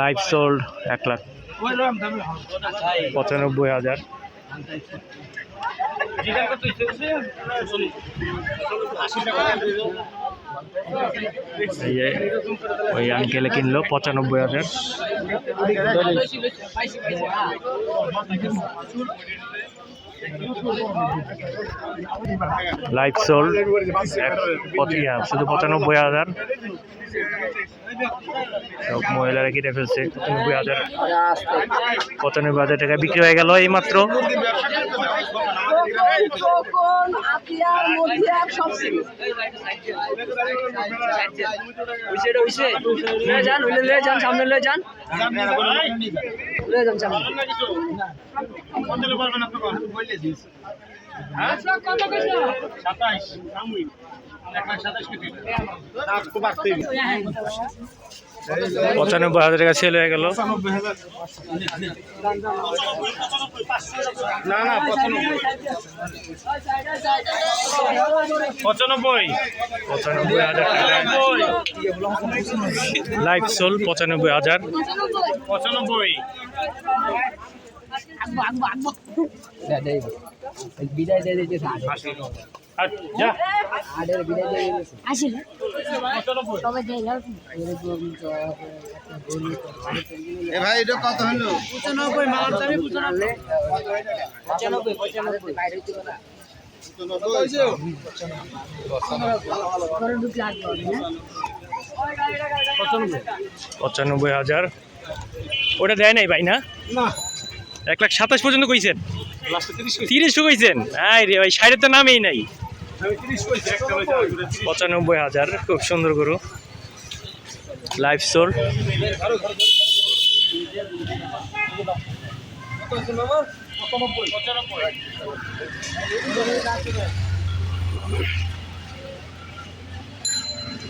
Live sold এক লাখ পঁচানব্বই হাজার। ওই আঙ্কেলে কিনলো পঁচানব্বই হাজার। লাইভ সোল শুধু পঁচানব্বই হাজার। সব মহিলারা কিনে ফেলছে, পঁচানব্বই হাজার। পঁচানব্বই হাজার টাকা বিক্রি হয়ে গেল এই মাত্র চোকন আতিয়ার লয়ে যান পঁচানব্বই হাজার টাকা সেল হয়ে গেল। না না পঁচানব্বই। পঁচানব্বই। হাজার টাকা। লাইভ সোল পঁচানব্বই হাজার। পঁচানব্বই। বিদায় দিয়ে দিতেছে আর যা আডের বিদায় দিয়ে দিতেছে আসলে ভাই এটা কত হলো? পঁচানব্বই মালার দামে পঁচানব্বই। বাইরে না পঁচানব্বই হাজার। ওটা দেয় নাই ভাই না? এক লাখ সাতাশ পর্যন্ত কইছেন? তিরিশ কইছেন? আই রে ভাই সাইডে তো নামেই নাই। পঁচানব্বই হাজার খুব সুন্দর গরু। লাইভ সোল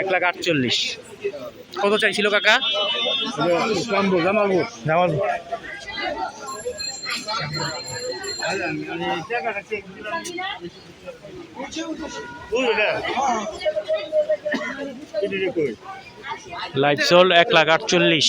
এক লাখ আটচল্লিশ। কত চাইছিল কাকা? জামাল লাইভ সোল্ড এক লাখ আটচল্লিশ।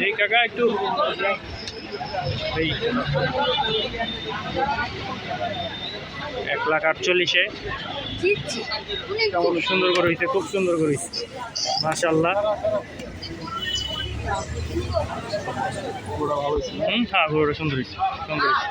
এই কাকা, একটু এক লাখ আটচল্লিশে। কেমন সুন্দর করে হয়েছে খুব সুন্দর করে হয়েছে মাশাল্লাহ হুম হ্যাঁ সুন্দর হয়েছে সুন্দর হয়েছে